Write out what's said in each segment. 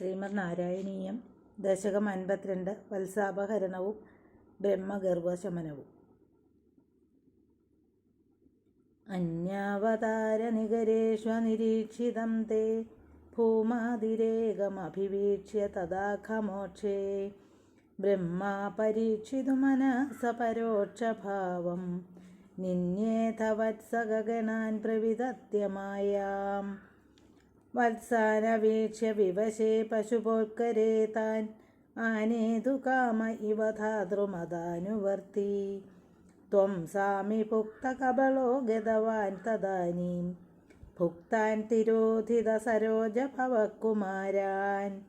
ശ്രീമദ് നാരായണീയം ദശകം അൻപത്തിരണ്ട് വത്സാപഹരണവും ബ്രഹ്മഗർഭശമനവും. അന്യാവതാരനികരേഷ്വനിരീക്ഷിതം തേ ഭൂമാതിരേകമഭിവീക്ഷ്യ തഥാഖമോക്ഷേ ബ്രഹ്മാ പരീക്ഷിതു മനസ പരോക്ഷഭാവം നിന്യേഥ വത്സഗഗണാൻ പ്രവിതത്യമായാം വത്സാനവീക്ഷ്യ വിവശേ പശുപോൽക്കരേ താൻ. ആനേതു കാമ ഇവ ധാതൃമതാനുവർത്തി. ത്വം സാമി ഭുക്തകബളോ ഗതവാൻ തദാനീം. ഭുക്താൻ തിരോധിത സരോജ ഭവകുമാരാൻ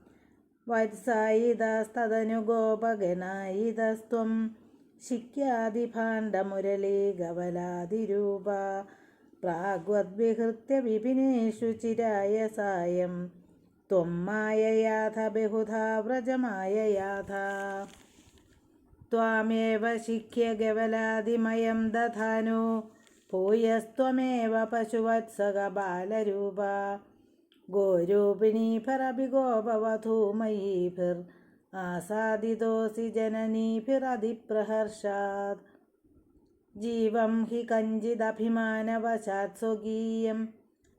प्राग्वद्विहृत्य विपिनेषु चिराय सायं त्वं माययाथ बहुधा व्रजमाययाथ। त्वामेव शिख्य गवलादिमयं दधानु। भूयस्त्वमेव पशुवत्सगबालरूपा। गोरूपिणीभिरभिगोपवधूमयीभिर् आसादितोऽसि जननीभिरधिप्रहर्षात्। ജീവം ഹി കഞ്ചിദഭിമാനവശാത് സ്വകീയം.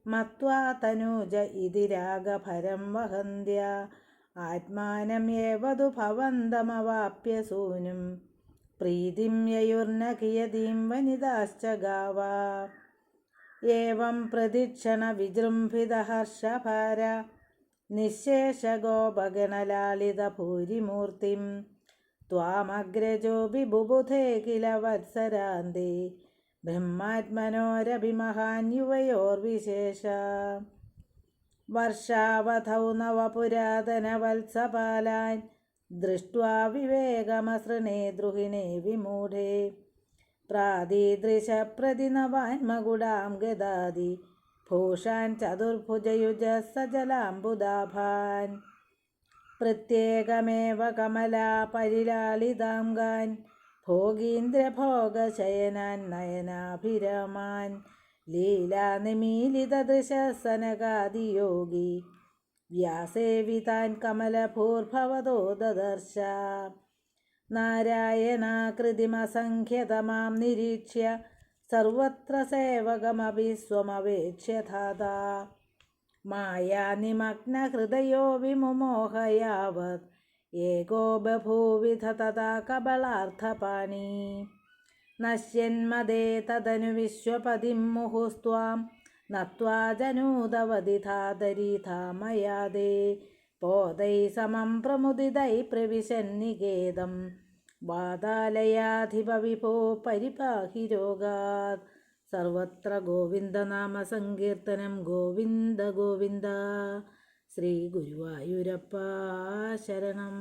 മത്വാ തനൂജ ഇതി രാഗഭരം വഹന്ത്യ. ആത്മാനമേവതു ഭവന്തമവാപ്യ സൂനും. പ്രീതിം യയുർന കിയതീം വനിതാശ്ച ഗാവാ. ഏവം പ്രതിക്ഷണ വിജൃംഭിത ഹർഷഭാര. നിശേഷ ഗോപഗണലാളിത നിശേഷഗോപഗണലാളിതഭൂരിമൂർത്തിം त्वामग्रजोऽपि बुबुधे किल वत्सरान्ते ब्रह्मात्मनोरभिमहान् युवयोर्विशेष वर्षावधौ नवपुरातनवत्सपालान् दृष्ट्वा विवेकमसृणे द्रुहिणे विमूढे प्रादीदृशप्रतिनवान्मगुडां गदादि भूषान् चतुर्भुजयुजः सजलाम्बुदाभान् പ്രത്യേകമേവ കമലാപരിലാളിതാംഗാൻ ഭോഗീന്ദ്രഭോഗശയനാൻ നയനാഭിരമാൻ ലീലാനിമീലിതദൃശസനകാദിയോഗി വ്യാസേവിതാൻ കമലഭൂർഭവതോ ദദർശ നാരായണാകൃതിമസംഖ്യതമാം നിരീക്ഷ്യ സർവത്ര സേവകമപി സ്വമവേക്ഷ്യധാതാ മായാനിമഗ്നഹൃദയോ വിമുമോഹയാവത് ഏകോ ബഭൂവിധ തഥാ കബളാർത്ഥപാണി നശ്യന്മദേ തദനു വിശ്വപതിം മുഹുസ്ത്വാം നത്വാ ജനൂതവതിഥാതരീഥാ മയാദേ പോതൈ സമം പ്രമുദിതൈ പ്രവിശന്നികേദം വാതാലയാധിപവിഭോ പരിപാഹി രോഗാത്. സർവത്ര ഗോവിന്ദനാമ സങ്കീർത്തനം ഗോവിന്ദ ഗോവിന്ദ. ശ്രീ ഗുരുവായൂരപ്പ ശരണം.